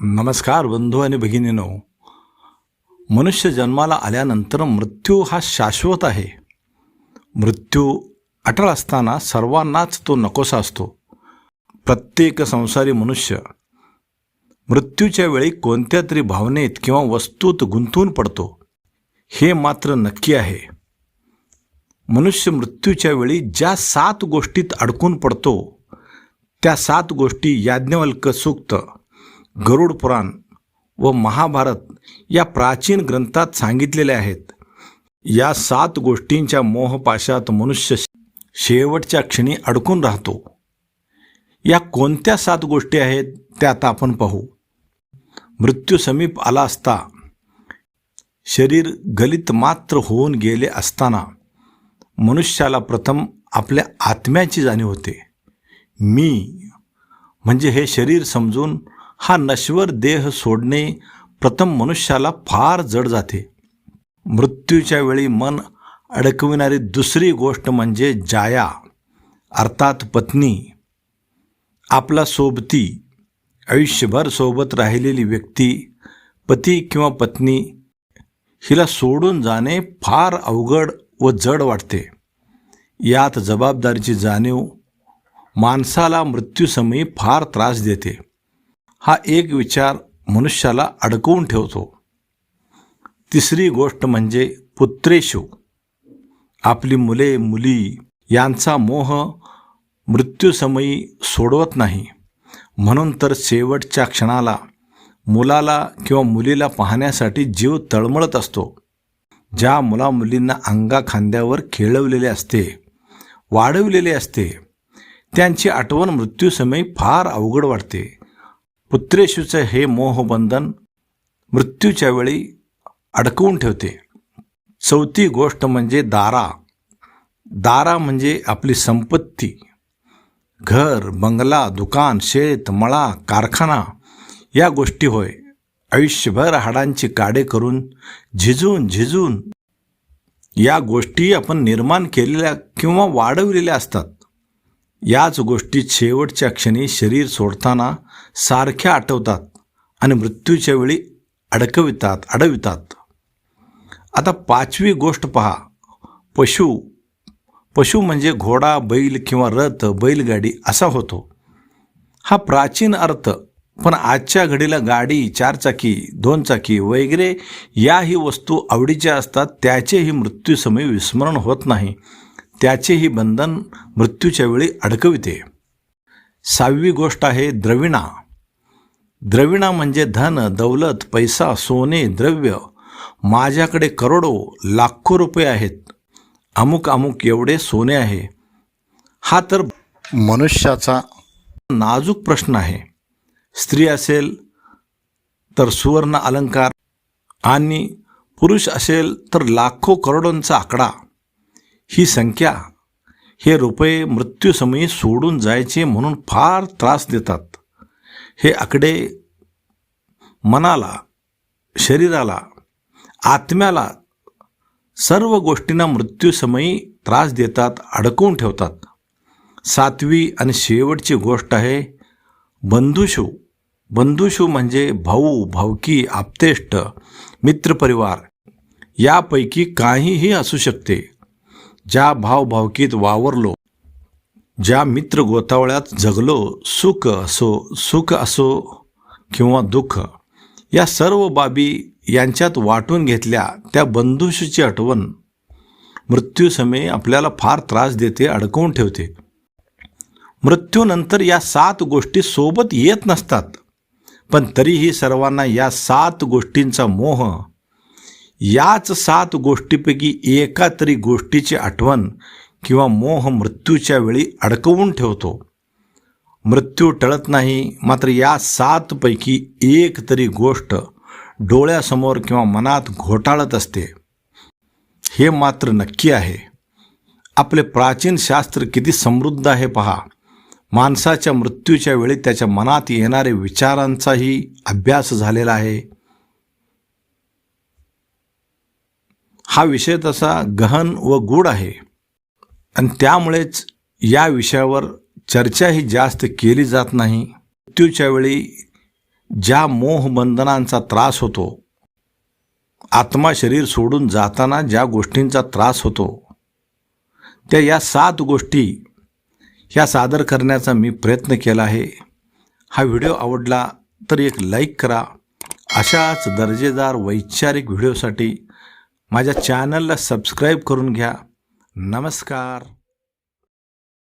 नमस्कार बंधू आणि भगिनीनो. मनुष्य जन्माला आल्यानंतर मृत्यू हा शाश्वत आहे. मृत्यू अटळ असताना सर्वांनाच तो नकोसा असतो. प्रत्येक संसारी मनुष्य मृत्यूच्या वेळी कोणत्या तरी भावनेत किंवा वस्तूत गुंतून पडतो हे मात्र नक्की आहे. मनुष्य मृत्यूच्या वेळी ज्या सात गोष्टीत अडकून पडतो त्या सात गोष्टी याज्ञवल्क सूक्त गरुड पुराण व महाभारत या प्राचीन ग्रंथात सांगितलेल्या आहेत. या सात गोष्टींच्या मोहपाशात मनुष्य शेवटच्या क्षणी अडकून राहतो. या कोणत्या सात गोष्टी आहेत त्या आता आपण पाहू. मृत्यू समीप आला असता शरीर गलित मात्र होऊन गेले असताना मनुष्याला प्रथम आपल्या आत्म्याची जाणीव होते. मी म्हणजे हे शरीर समजून हा नश्वर देह सोडणे प्रथम मनुष्याला फार जड जाते. मृत्यूच्या वेळी मन अडकविणारी दुसरी गोष्ट म्हणजे जाया अर्थात पत्नी. आपला सोबती आयुष्यभर सोबत राहिलेली व्यक्ती पती किंवा पत्नी हिला सोडून जाणे फार अवघड व जड वाटते. यात जबाबदारीची जाणीव माणसाला मृत्यूसमयी फार त्रास देते. हा एक विचार मनुष्याला अडकवून ठेवतो. तिसरी गोष्ट म्हणजे पुत्रेशू. आपली मुले मुली यांचा मोह मृत्यूसमयी सोडवत नाही. म्हणून तर शेवटच्या क्षणाला मुलाला किंवा मुलीला पाहण्यासाठी जीव तळमळत असतो. ज्या मुलामुलींना अंगा खांद्यावर खेळवलेले असते वाढवलेले असते त्यांची आठवण मृत्यूसमयी फार अवघड वाटते. पुत्रेशूचं हे मोहबंधन मृत्यूच्या वेळी अडकवून ठेवते. चौथी गोष्ट म्हणजे दारा. दारा म्हणजे आपली संपत्ती. घर बंगला दुकान शेत मळा कारखाना या गोष्टी होय. आयुष्यभर हाडांची काडे करून झिजून झिजून या गोष्टी आपण निर्माण केलेल्या किंवा वाढवलेल्या असतात. याच गोष्टी शेवटच्या क्षणी शरीर सोडताना सारख्या आठवतात आणि मृत्यूच्या वेळी अडकवितात अडवितात. आता पाचवी गोष्ट पहा. पशु. पशु म्हणजे घोडा बैल किंवा रथ बैलगाडी असा होतो. हा प्राचीन अर्थ पण आजच्या घडीला गाडी चारचाकी दोन चाकी वगैरे याही वस्तू आवडीच्या असतात त्याचेही मृत्यूसमयी विस्मरण होत नाही. त्याचेही बंधन मृत्यूच्या वेळी अडकविते. सहावी गोष्ट आहे द्रविणा. द्रविणा म्हणजे धन दौलत पैसा सोने द्रव्य. माझ्याकडे करोडो लाखो रुपये आहेत. अमुक अमुक एवढे सोने आहे. हा तर मनुष्याचा नाजूक प्रश्न आहे. स्त्री असेल तर सुवर्ण अलंकार आणि पुरुष असेल तर लाखो करोडोंचा आकडा. ही संख्या हे रुपये मृत्यूसमयी सोडून जायचे म्हणून फार त्रास देतात. हे आकडे मनाला शरीराला आत्म्याला सर्व गोष्टींना मृत्यूसमयी त्रास देतात अडकवून ठेवतात. सातवी आणि शेवटची गोष्ट आहे बंधुशू. बंधुशू म्हणजे भाऊ भावकी आप्तेष्ट मित्रपरिवार. यापैकी काहीही असू शकते. ज्या भावभावकीत वावरलो ज्या मित्र गोतावळ्यात जगलो सुख असो सुख असो किंवा दुःख या सर्व बाबी यांच्यात वाटून घेतल्या त्या बंधुशीची आठवण मृत्यूसमयी आपल्याला फार त्रास देते अडकवून ठेवते. मृत्यूनंतर या सात गोष्टी सोबत येत नसतात पण तरीही सर्वांना या सात गोष्टींचा मोह याच सात गोष्टीपैकी एका तरी गोष्टीची आठवण किंवा मोह मृत्यूच्या वेळी अडकवून ठेवतो. मृत्यू टळत नाही मात्र या सातपैकी एक तरी गोष्ट डोळ्यासमोर किंवा मनात घोटाळत असते. हे मात्र नक्की आहे. आपले प्राचीन शास्त्र किती समृद्ध आहे पहा. माणसाच्या मृत्यूच्या वेळी त्याच्या मनात येणारे विचारांचाही अभ्यास झालेला आहे. हा विषय तसा गहन व गूढ आहे. आणि त्यामुळेच या विषयावर चर्चा ही जास्त केली जात नाही. मृत्यूच्या वेळी ज्या मोहबंधनांचा त्रास होतो आत्मा शरीर सोडून जाताना ज्या गोष्टींचा त्रास होतो त्या या सात गोष्टी ह्या सादर करण्याचा मी प्रयत्न केला आहे. हा व्हिडिओ आवडला तर एक लाईक करा. अशाच दर्जेदार वैचारिक व्हिडिओसाठी माझ्या चॅनलला सबस्क्राईब करून घ्या. नमस्कार.